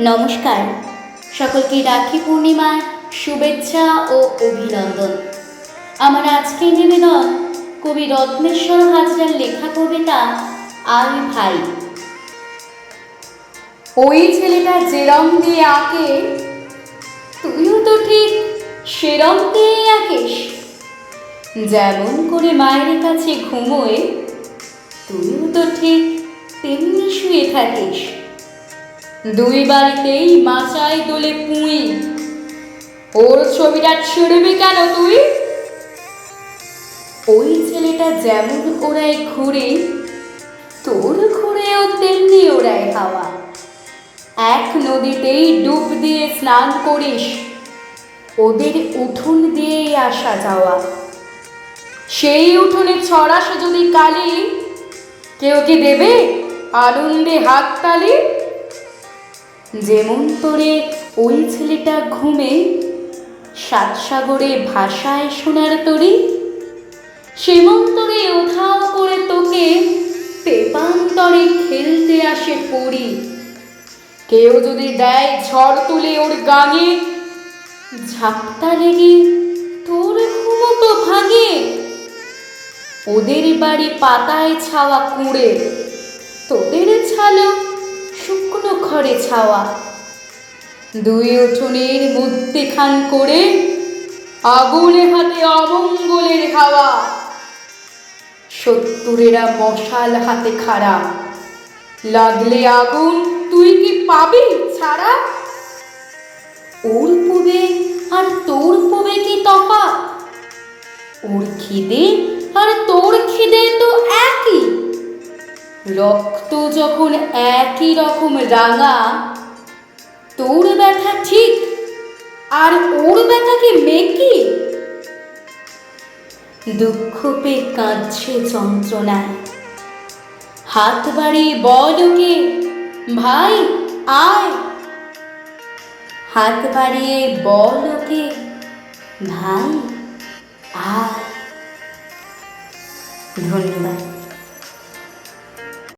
নমস্কার। সকলকে রাখি পূর্ণিমার শুভেচ্ছা ও অভিনন্দন। আমার আজকের নিবেদন কবি রত্নেশ্বর হাজরার লেখা কবিতা আর ভাই। ওই ছেলেটা যেরম দিয়ে আঁকে, তুইও তো ঠিক সেরম দিয়ে আঁকিস। যেমন করে মায়ের কাছে ঘুমোয়, তুইও তো ঠিক তেমনি শুয়ে থাকিস। দুই বাড়িতেই মাচায় দোলে পুঁই। ওর ছবিটা ছিঁড়বি কেন তুই? ওই ছেলেটা যেমন ওরাই ঘুরে, তোর ঘুরেও তেমনি ওরাই হাওয়া। এক নদীতেই ডুব দিয়ে স্নান করিস, ওদের উঠোন দিয়েই আসা যাওয়া। সেই উঠোনে ছড়াস যদি কালি, কেউ কি দেবে? আনন্দে হাত হাততালি যেমন তোরে ওই ছেলেটা ঘুমে, সাত সাগরে ভাষায় শোনার তরি সেমন্তরে উধাও করে তোকে তেপান্তরে খেলতে আসে পড়ি কেউ যদি দেয় ঝড় তুলে ওর গাঙে, ঝাপটা লেগে তোর ঘুমো তো ভাঙে। ওদের বাড়ি পাতায় ছাওয়া কুঁড়ে ছালো ঘরে ছাওয়া। দুই উঠোনের মধ্যেখান করে আগুনে হাতে অমঙ্গলের হাওয়া। সত্তরেরা মশাল হাতে খাড়া। লাগলে আগুন, তুই কি পাবি ছাড়া? ওর পুবে আর তোর পুবে কি তফাৎ? ওর খিদে আর তোর খিদে তো একই। রক্ত যখন একই রকম রাঙা, তোর ব্যথা ঠিক আর ওর ব্যথা কি মেকি? দুঃখ পেয়ে কাঁদছে যন্ত্রণায়। হাত বাড়িয়ে বল ওকে, ভাই, আয়। হাত বাড়িয়ে বল ওকে, ভাই, আয়। ধন্যবাদ।